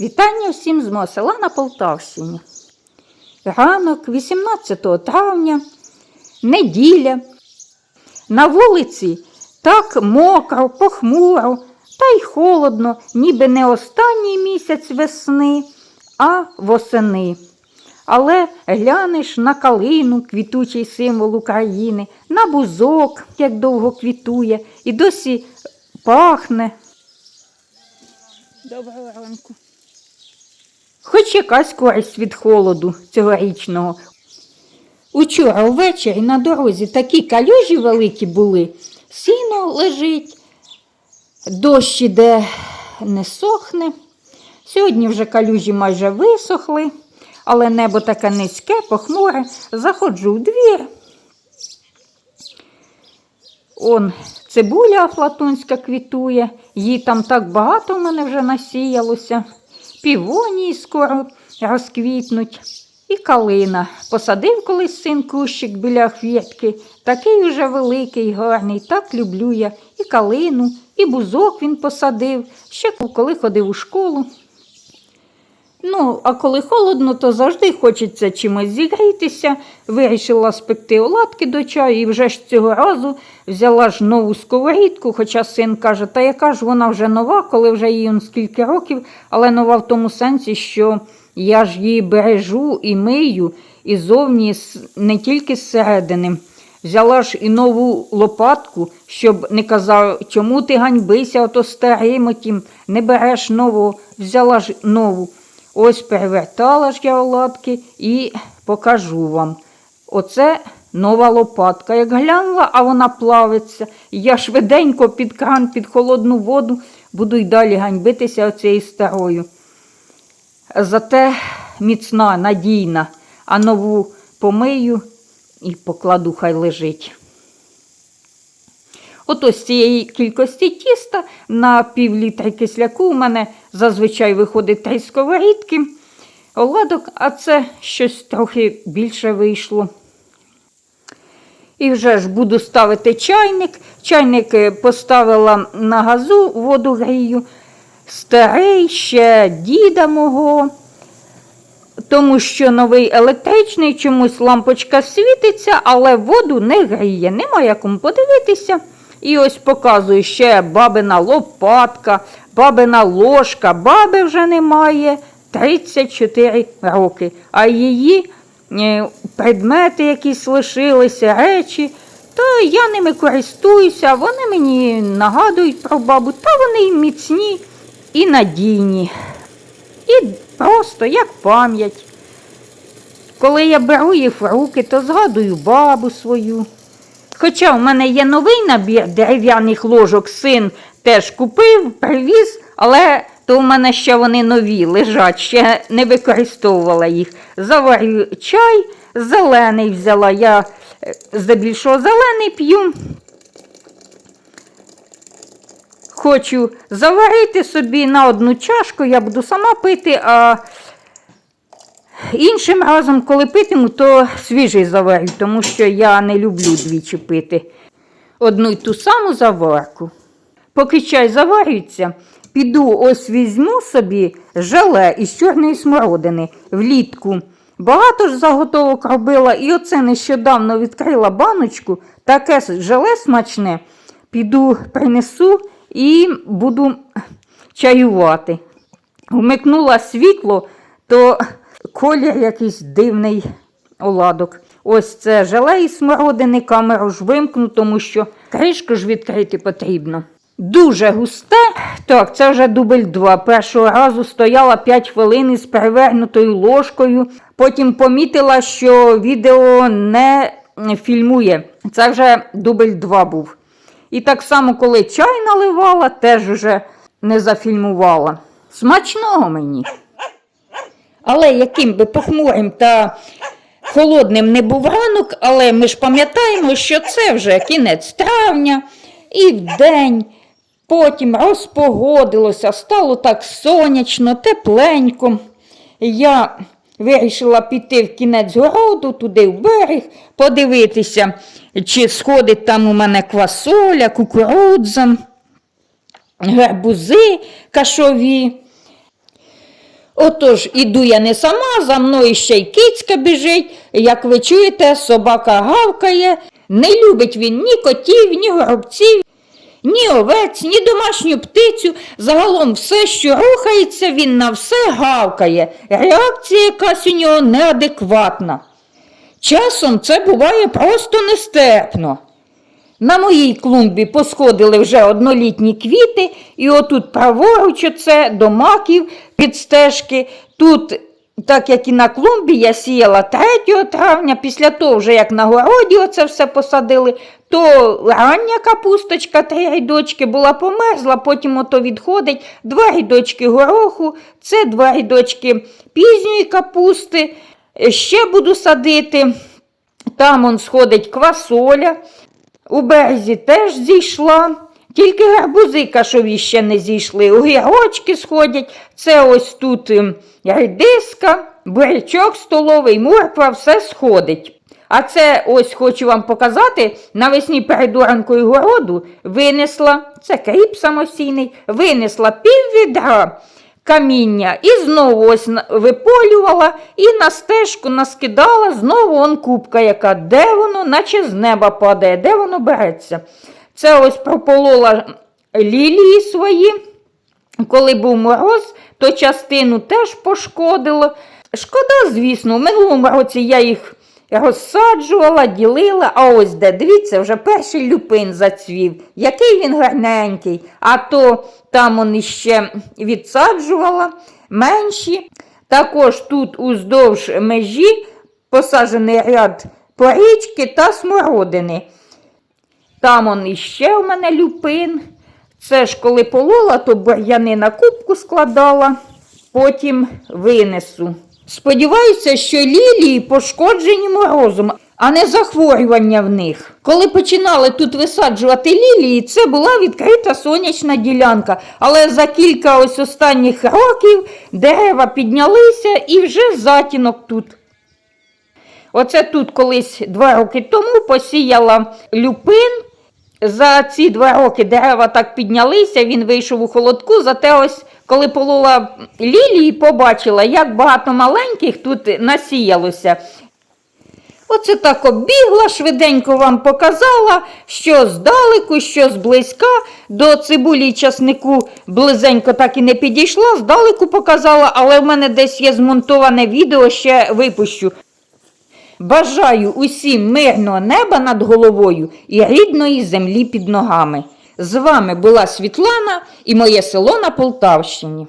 Вітання всім з мого села на Полтавщині. Ранок 18 травня, неділя. На вулиці так мокро, похмуро, та й холодно, ніби не останній місяць весни, а восени. Але глянеш на калину, квітучий символ України, на бузок, як довго квітує, і досі пахне. Доброго ранку. Хоч якась користь від холоду цьогорічного. Учора ввечері на дорозі такі калюжі великі були, сіно лежить, дощ іде не сохне. Сьогодні вже калюжі майже висохли, але небо таке низьке, похмуре. Заходжу в двір. Он цибуля афлатонська квітує, її там так багато в мене вже насіялося. Півонії скоро розквітнуть. І калина. Посадив колись син кущик біля хвітки, такий уже великий, гарний, так люблю я. І калину, і бузок він посадив, ще коли ходив у школу. Ну, а коли холодно, то завжди хочеться чимось зігрітися. Вирішила спекти оладки до чаю і вже ж цього разу взяла ж нову сковорідку, хоча син каже, та яка ж вона вже нова, коли вже їй он скільки років, але нова в тому сенсі, що я ж її бережу і мию, і зовні не тільки зсередини. Взяла ж і нову лопатку, щоб не казав, чому ти ганьбися, ото старим отім, не береш нового, взяла ж нову. Ось перевертала ж я оладки і покажу вам. Оце нова лопатка. Як глянула, а вона плавиться. Я швиденько під кран, під холодну воду буду й далі ганьбитися оцією старою. Зате міцна, надійна, а нову помию і покладу, хай лежить. Ото з цієї кількості тіста на пів літри кисляку у мене зазвичай виходить три сковорідки оладок, а це щось трохи більше вийшло. І вже ж буду ставити чайник. Чайник е, поставила на газу, воду грію. Старий ще діда мого, тому що новий електричний, чомусь лампочка світиться, але воду не гріє. Нема кому подивитися. І ось показую ще бабина лопатка, бабина ложка. Баби вже немає 34 роки. А її е, предмети якісь лишилися, речі, то я ними користуюся, вони мені нагадують про бабу, та вони й міцні і надійні. І просто як пам'ять. Коли я беру їх в руки, то згадую бабу свою. Хоча в мене є новий набір дерев'яних ложок, син теж купив, привіз, але то в мене ще вони нові лежать, ще не використовувала їх. Заварю чай, зелений взяла. Я е, здебільшого зелений п'ю. Хочу заварити собі на одну чашку, я буду сама пити, а іншим разом, коли питиму, то свіжий заварю, тому що я не люблю двічі пити. Одну й ту саму заварку. Поки чай заварюється, піду ось візьму собі желе із чорної смородини влітку. Багато ж заготовок робила, і оце нещодавно відкрила баночку, таке желе смачне. Піду принесу і буду чаювати. Вмикнула світло, то колір якийсь дивний оладок. Ось це желе із смородини, камеру ж вимкну, тому що кришку ж відкрити потрібно. Дуже густе. Так, це вже дубль 2. Першого разу стояла 5 хвилин із перевернутою ложкою. Потім помітила, що відео не фільмує. Це вже дубль 2 був. І так само, коли чай наливала, теж вже не зафільмувала. Смачного мені. Але яким би похмурим та холодним не був ранок, але ми ж пам'ятаємо, що це вже кінець травня і вдень. Потім розпогодилося, стало так сонячно, тепленько. Я вирішила піти в кінець городу, туди в берег, подивитися, чи сходить там у мене квасоля, кукурудза, гарбузи кашові. Отож, іду я не сама, за мною ще й кицька біжить. Як ви чуєте, собака гавкає. Не любить він ні котів, ні горобців, ні овець, ні домашню птицю. Загалом все, що рухається, він на все гавкає. Реакція якась у нього неадекватна. Часом це буває просто нестерпно. На моїй клумбі посходили вже однолітні квіти, і отут праворуч оце до маків під стежки. Тут, так як і на клумбі, я сіяла 3 травня, після того, вже як на городі оце все посадили, то рання капусточка, три рядочки була померзла, потім ото відходить два рядочки гороху, це два рядочки пізньої капусти. Ще буду садити. Там он сходить квасоля. У березі теж зійшла. Тільки гарбузи кашові ще не зійшли. Огірочки сходять. Це ось тут ем, редиска, бурячок столовий, морква, все сходить. А це ось хочу вам показати, навесні перед оранкою городу винесла, це кріп самостійний, винесла пів відра каміння і знову ось виполювала і на стежку наскидала знову он кубка, яка де воно, наче з неба падає, де воно береться. Це ось прополола лілії свої. Коли був мороз, то частину теж пошкодило. Шкода, звісно, в минулому році я їх розсаджувала, ділила, а ось де, дивіться, вже перший люпин зацвів, який він гарненький, а то там он іще відсаджувала менші. Також тут уздовж межі посаджений ряд порічки та смородини. Там он іще у мене люпин. Це ж коли полола, то бур'яни на кубку складала, потім винесу. Сподіваюся, що лілії пошкоджені морозом, а не захворювання в них. Коли починали тут висаджувати лілії, це була відкрита сонячна ділянка, але за кілька ось останніх років дерева піднялися і вже затінок тут. Оце тут колись два роки тому посіяла люпин. За ці два роки дерева так піднялися, він вийшов у холодку, зате ось коли полола лілії, побачила, як багато маленьких тут насіялося. Оце так оббігла, швиденько вам показала, що здалеку, що зблизька, до цибулі часнику близенько так і не підійшла, здалеку показала, але в мене десь є змонтоване відео, ще випущу. Бажаю усім мирного неба над головою і рідної землі під ногами. З вами була Світлана і моє село на Полтавщині.